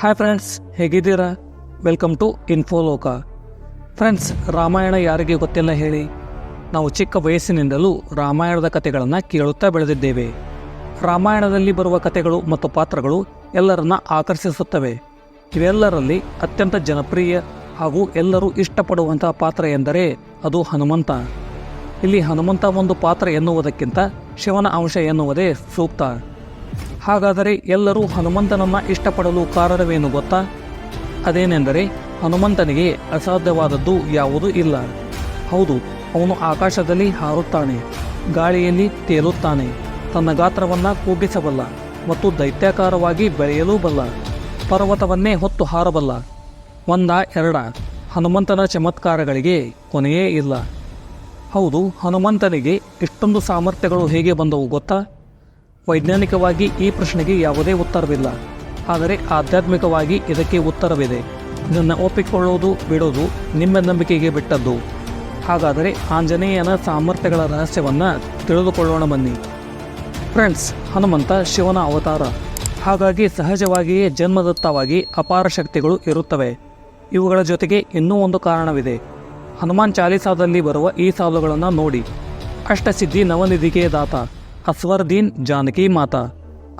Hi friends ಹೇಗಿದ್ದೀರಾ? Welcome to Infoloka friends Ramayana ಯಾರಿಗೆ ಗೊತ್ತಿಲ್ಲ ಹೇಳಿ, ನಾವು ಚಿಕ್ಕ ವಯಸ್ಸಿನಿಂದಲೂ ರಾಮಾಯಣದ ಕಥೆಗಳನ್ನು ಕೇಳುತ್ತಾ ಬೆಳೆದಿದ್ದೇವೆ. ರಾಮಾಯಣದಲ್ಲಿ ಬರುವ ಕಥೆಗಳು ಮತ್ತು ಪಾತ್ರಗಳು ಎಲ್ಲರನ್ನ ಆಕರ್ಷಿಸುತ್ತವೆ. ಇವೆಲ್ಲರಲ್ಲಿ ಅತ್ಯಂತ ಜನಪ್ರಿಯ ಹಾಗೂ ಎಲ್ಲರೂ ಇಷ್ಟಪಡುವಂತಹ ಪಾತ್ರ ಎಂದರೆ ಅದು ಹನುಮಂತ. ಇಲ್ಲಿ ಹನುಮಂತ ಒಂದು ಪಾತ್ರ ಎನ್ನುವುದಕ್ಕಿಂತ ಶಿವನ ಅಂಶ ಎನ್ನುವುದೇ ಸೂಕ್ತ. ಹಾಗಾದರೆ ಎಲ್ಲರೂ ಹನುಮಂತನನ್ನು ಇಷ್ಟಪಡಲು ಕಾರಣವೇನು ಗೊತ್ತಾ? ಅದೇನೆಂದರೆ ಹನುಮಂತನಿಗೆ ಅಸಾಧ್ಯವಾದದ್ದು ಯಾವುದೂ ಇಲ್ಲ. ಹೌದು, ಅವನು ಆಕಾಶದಲ್ಲಿ ಹಾರುತ್ತಾನೆ, ಗಾಳಿಯಲ್ಲಿ ತೇಲುತ್ತಾನೆ, ತನ್ನ ಗಾತ್ರವನ್ನು ಕುಗ್ಗಿಸಬಲ್ಲ ಮತ್ತು ದೈತ್ಯಾಕಾರವಾಗಿ ಬೆಳೆಯಲೂ ಬಲ್ಲ ಪರ್ವತವನ್ನೇ ಹೊತ್ತು ಹಾರಬಲ್ಲ. ಒಂದ ಎರಡ, ಹನುಮಂತನ ಚಮತ್ಕಾರಗಳಿಗೆ ಕೊನೆಯೇ ಇಲ್ಲ. ಹೌದು, ಹನುಮಂತನಿಗೆ ಇಷ್ಟೊಂದು ಸಾಮರ್ಥ್ಯಗಳು ಹೇಗೆ ಬಂದವು ಗೊತ್ತಾ? ವೈಜ್ಞಾನಿಕವಾಗಿ ಈ ಪ್ರಶ್ನೆಗೆ ಯಾವುದೇ ಉತ್ತರವಿಲ್ಲ. ಆದರೆ ಆಧ್ಯಾತ್ಮಿಕವಾಗಿ ಇದಕ್ಕೆ ಉತ್ತರವಿದೆ. ಇದನ್ನು ಒಪ್ಪಿಕೊಳ್ಳೋದು, ಬಿಡೋದು ನಿಮ್ಮ ನಂಬಿಕೆಗೆ ಬಿಟ್ಟದ್ದು. ಹಾಗಾದರೆ ಆಂಜನೇಯನ ಸಾಮರ್ಥ್ಯಗಳ ರಹಸ್ಯವನ್ನು ತಿಳಿದುಕೊಳ್ಳೋಣ ಬನ್ನಿ. ಫ್ರೆಂಡ್ಸ್, ಹನುಮಂತ ಶಿವನ ಅವತಾರ. ಹಾಗಾಗಿ ಸಹಜವಾಗಿಯೇ ಜನ್ಮದತ್ತವಾಗಿ ಅಪಾರ ಶಕ್ತಿಗಳು ಇರುತ್ತವೆ. ಇವುಗಳ ಜೊತೆಗೆ ಇನ್ನೂ ಒಂದು ಕಾರಣವಿದೆ. ಹನುಮಾನ್ ಚಾಲಿಸಾದಲ್ಲಿ ಬರುವ ಈ ಸಾಲುಗಳನ್ನು ನೋಡಿ. ಅಷ್ಟಸಿದ್ಧಿ ನವನಿಧಿಗೆ ದಾತ ಅಸ್ವರ್ದೀನ್ ಜಾನಕಿ ಮಾತ.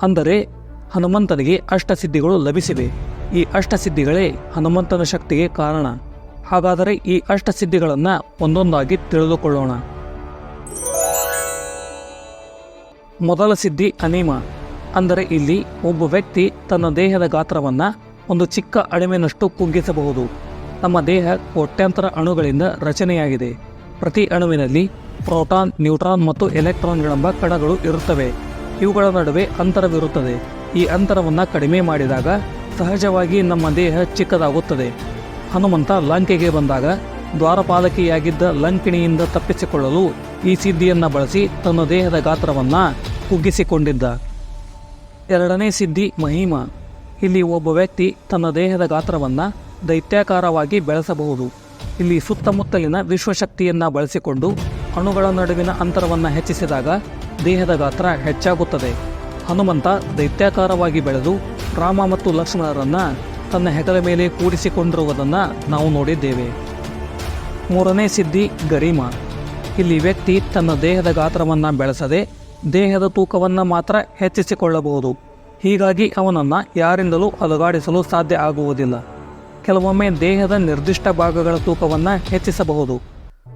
ಅಂದರೆ, ಹನುಮಂತನಿಗೆ ಅಷ್ಟಸಿದ್ಧಿಗಳು ಲಭಿಸಿವೆ. ಈ ಅಷ್ಟಸಿದ್ಧಿಗಳೇ ಹನುಮಂತನ ಶಕ್ತಿಗೆ ಕಾರಣ. ಹಾಗಾದರೆ ಈ ಅಷ್ಟಸಿದ್ಧಿಗಳನ್ನು ಒಂದೊಂದಾಗಿ ತಿಳಿದುಕೊಳ್ಳೋಣ. ಮೊದಲ ಸಿದ್ಧಿ ಅನಿಮ. ಅಂದರೆ ಇಲ್ಲಿ ಒಬ್ಬ ವ್ಯಕ್ತಿ ತನ್ನ ದೇಹದ ಗಾತ್ರವನ್ನು ಒಂದು ಚಿಕ್ಕ ಅಳಿಮೆನಷ್ಟು ಕುಗ್ಗಿಸಬಹುದು. ನಮ್ಮ ದೇಹ ಕೋಟ್ಯಾಂತರ ಅಣುಗಳಿಂದ ರಚನೆಯಾಗಿದೆ. ಪ್ರತಿ ಅಣುವಿನಲ್ಲಿ ಪ್ರೋಟಾನ್, ನ್ಯೂಟ್ರಾನ್ ಮತ್ತು ಎಲೆಕ್ಟ್ರಾನ್ಗಳೆಂಬ ಕಣಗಳು ಇರುತ್ತವೆ. ಇವುಗಳ ನಡುವೆ ಅಂತರವಿರುತ್ತದೆ ಈ ಅಂತರವನ್ನು ಕಡಿಮೆ ಮಾಡಿದಾಗ ಸಹಜವಾಗಿ ನಮ್ಮ ದೇಹ ಚಿಕ್ಕದಾಗುತ್ತದೆ. ಹನುಮಂತ ಲಂಕೆಗೆ ಬಂದಾಗ ದ್ವಾರಪಾಲಕಿಯಾಗಿದ್ದ ಲಂಕಿಣಿಯಿಂದ ತಪ್ಪಿಸಿಕೊಳ್ಳಲು ಈ ಸಿದ್ಧಿಯನ್ನು ಬಳಸಿ ತನ್ನ ದೇಹದ ಗಾತ್ರವನ್ನು ಕುಗ್ಗಿಸಿಕೊಂಡಿದ್ದ. ಎರಡನೇ ಸಿದ್ಧಿ ಮಹಿಮ. ಇಲ್ಲಿ ಒಬ್ಬ ವ್ಯಕ್ತಿ ತನ್ನ ದೇಹದ ಗಾತ್ರವನ್ನು ದೈತ್ಯಾಕಾರವಾಗಿ ಬೆಳೆಸಬಹುದು. ಇಲ್ಲಿ ಸುತ್ತಮುತ್ತಲಿನ ವಿಶ್ವಶಕ್ತಿಯನ್ನು ಬಳಸಿಕೊಂಡು ಅಣುಗಳ ನಡುವಿನ ಅಂತರವನ್ನು ಹೆಚ್ಚಿಸಿದಾಗ ದೇಹದ ಗಾತ್ರ ಹೆಚ್ಚಾಗುತ್ತದೆ. ಹನುಮಂತ ದೈತ್ಯಾಕಾರವಾಗಿ ಬೆಳೆದು ರಾಮ ಮತ್ತು ಲಕ್ಷ್ಮಣರನ್ನ ತನ್ನ ಹೆಗಲ ಮೇಲೆ ಕೂಡಿಸಿಕೊಂಡಿರುವುದನ್ನು ನಾವು ನೋಡಿದ್ದೇವೆ. ಮೂರನೇ ಸಿದ್ಧಿ, ಗರಿಮ. ಇಲ್ಲಿ ವ್ಯಕ್ತಿ ತನ್ನ ದೇಹದ ಗಾತ್ರವನ್ನು ಬೆಳೆಸದೆ ದೇಹದ ತೂಕವನ್ನು ಮಾತ್ರ ಹೆಚ್ಚಿಸಿಕೊಳ್ಳಬಹುದು. ಹೀಗಾಗಿ ಅವನನ್ನು ಯಾರಿಂದಲೂ ಅಲುಗಾಡಿಸಲು ಸಾಧ್ಯ ಆಗುವುದಿಲ್ಲ. ಕೆಲವೊಮ್ಮೆ ದೇಹದ ನಿರ್ದಿಷ್ಟ ಭಾಗಗಳ ತೂಕವನ್ನು ಹೆಚ್ಚಿಸಬಹುದು.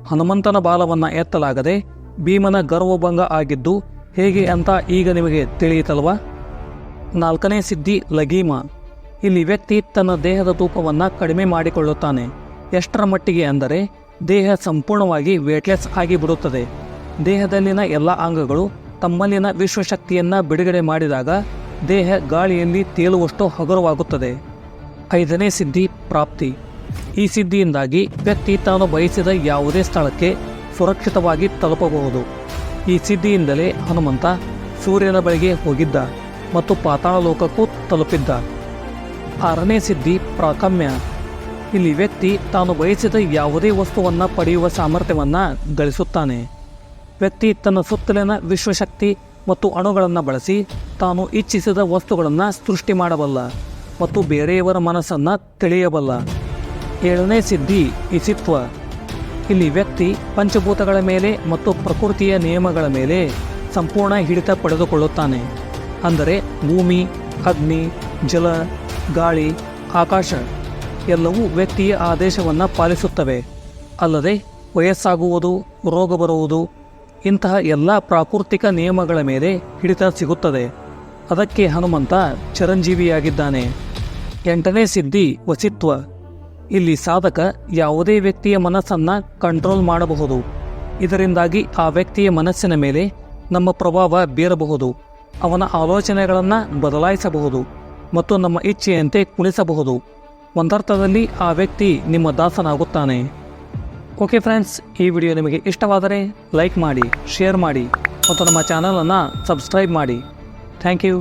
ಹನುಮಂತನ ಬಾಲವನ್ನು ಎತ್ತಲಾಗದೆ ಭೀಮನ ಗರ್ವಭಂಗ ಆಗಿದ್ದು ಹೇಗೆ ಅಂತ ಈಗ ನಿಮಗೆ ತಿಳಿಯಿತಲ್ವಾ? ನಾಲ್ಕನೇ ಸಿದ್ಧಿ ಲಗೀಮ. ಇಲ್ಲಿ ವ್ಯಕ್ತಿ ತನ್ನ ದೇಹದ ತೂಕವನ್ನು ಕಡಿಮೆ ಮಾಡಿಕೊಳ್ಳುತ್ತಾನೆ. ಎಷ್ಟರ ಮಟ್ಟಿಗೆ ಅಂದರೆ ದೇಹ ಸಂಪೂರ್ಣವಾಗಿ ವೇಟ್ಲೆಸ್ ಆಗಿಬಿಡುತ್ತದೆ. ದೇಹದಲ್ಲಿನ ಎಲ್ಲ ಅಂಗಗಳು ತಮ್ಮಲ್ಲಿನ ವಿಶ್ವಶಕ್ತಿಯನ್ನು ಬಿಡುಗಡೆ ಮಾಡಿದಾಗ ದೇಹ ಗಾಳಿಯಲ್ಲಿ ತೇಲುವಷ್ಟು ಹಗುರವಾಗುತ್ತದೆ. ಐದನೇ ಸಿದ್ಧಿ ಪ್ರಾಪ್ತಿ. ಈ ಸಿದ್ಧಿಯಿಂದಾಗಿ ವ್ಯಕ್ತಿ ತಾನು ಬಯಸಿದ ಯಾವುದೇ ಸ್ಥಳಕ್ಕೆ ಸುರಕ್ಷಿತವಾಗಿ ತಲುಪಬಹುದು. ಈ ಸಿದ್ಧಿಯಿಂದಲೇ ಹನುಮಂತ ಸೂರ್ಯನ ಬಳಿಗೆ ಹೋಗಿದ್ದ ಮತ್ತು ಪಾತಾಳ ಲೋಕಕ್ಕೂ ತಲುಪಿದ್ದ. ಆರನೇ ಸಿದ್ಧಿ ಪ್ರಾಕಮ್ಯ. ಇಲ್ಲಿ ವ್ಯಕ್ತಿ ತಾನು ಬಯಸಿದ ಯಾವುದೇ ವಸ್ತುವನ್ನು ಪಡೆಯುವ ಸಾಮರ್ಥ್ಯವನ್ನು ಗಳಿಸುತ್ತಾನೆ. ವ್ಯಕ್ತಿ ತನ್ನ ಸುತ್ತಲಿನ ವಿಶ್ವಶಕ್ತಿ ಮತ್ತು ಅಣುಗಳನ್ನು ಬಳಸಿ ತಾನು ಇಚ್ಛಿಸಿದ ವಸ್ತುಗಳನ್ನು ಸೃಷ್ಟಿ ಮಾಡಬಲ್ಲ. ಮತ್ತು ಬೇರೆಯವರ ಮನಸ್ಸನ್ನು ತಿಳಿಯಬಲ್ಲ. ಏಳನೇ ಸಿದ್ಧಿ, ಇಸಿತ್ವ. ಇಲ್ಲಿ ವ್ಯಕ್ತಿ ಪಂಚಭೂತಗಳ ಮೇಲೆ ಮತ್ತು ಪ್ರಕೃತಿಯ ನಿಯಮಗಳ ಮೇಲೆ ಸಂಪೂರ್ಣ ಹಿಡಿತ ಪಡೆದುಕೊಳ್ಳುತ್ತಾನೆ. ಅಂದರೆ ಭೂಮಿ, ಅಗ್ನಿ, ಜಲ, ಗಾಳಿ, ಆಕಾಶ ಎಲ್ಲವೂ ವ್ಯಕ್ತಿಯ ಆದೇಶವನ್ನು ಪಾಲಿಸುತ್ತವೆ. ಅಲ್ಲದೆ ವಯಸ್ಸಾಗುವುದು, ರೋಗ ಬರುವುದು ಇಂತಹ ಎಲ್ಲ ಪ್ರಾಕೃತಿಕ ನಿಯಮಗಳ ಮೇಲೆ ಹಿಡಿತ ಸಿಗುತ್ತದೆ. ಅದಕ್ಕೆ ಹನುಮಂತ ಚಿರಂಜೀವಿಯಾಗಿದ್ದಾನೆ. ಎಂಟನೇ ಸಿದ್ಧಿ ವಸಿತ್ವ. ಇಲ್ಲಿ ಸಾಧಕ ಯಾವುದೇ ವ್ಯಕ್ತಿಯ ಮನಸ್ಸನ್ನು ಕಂಟ್ರೋಲ್ ಮಾಡಬಹುದು. ಇದರಿಂದಾಗಿ ಆ ವ್ಯಕ್ತಿಯ ಮನಸ್ಸಿನ ಮೇಲೆ ನಮ್ಮ ಪ್ರಭಾವ ಬೀರಬಹುದು. ಅವನ ಆಲೋಚನೆಗಳನ್ನು ಬದಲಾಯಿಸಬಹುದು ಮತ್ತು ನಮ್ಮ ಇಚ್ಛೆಯಂತೆ ಕುಣಿಸಬಹುದು ಒಂದರ್ಥದಲ್ಲಿ ಆ ವ್ಯಕ್ತಿ ನಿಮ್ಮ ದಾಸನಾಗುತ್ತಾನೆ. ಓಕೆ ಫ್ರೆಂಡ್ಸ್ ಈ ವಿಡಿಯೋ ನಿಮಗೆ ಇಷ್ಟವಾದರೆ ಲೈಕ್ ಮಾಡಿ ಶೇರ್ ಮಾಡಿ ಮತ್ತು ನಮ್ಮ ಚಾನಲನ್ನು ಸಬ್ಸ್ಕ್ರೈಬ್ ಮಾಡಿ. Thank you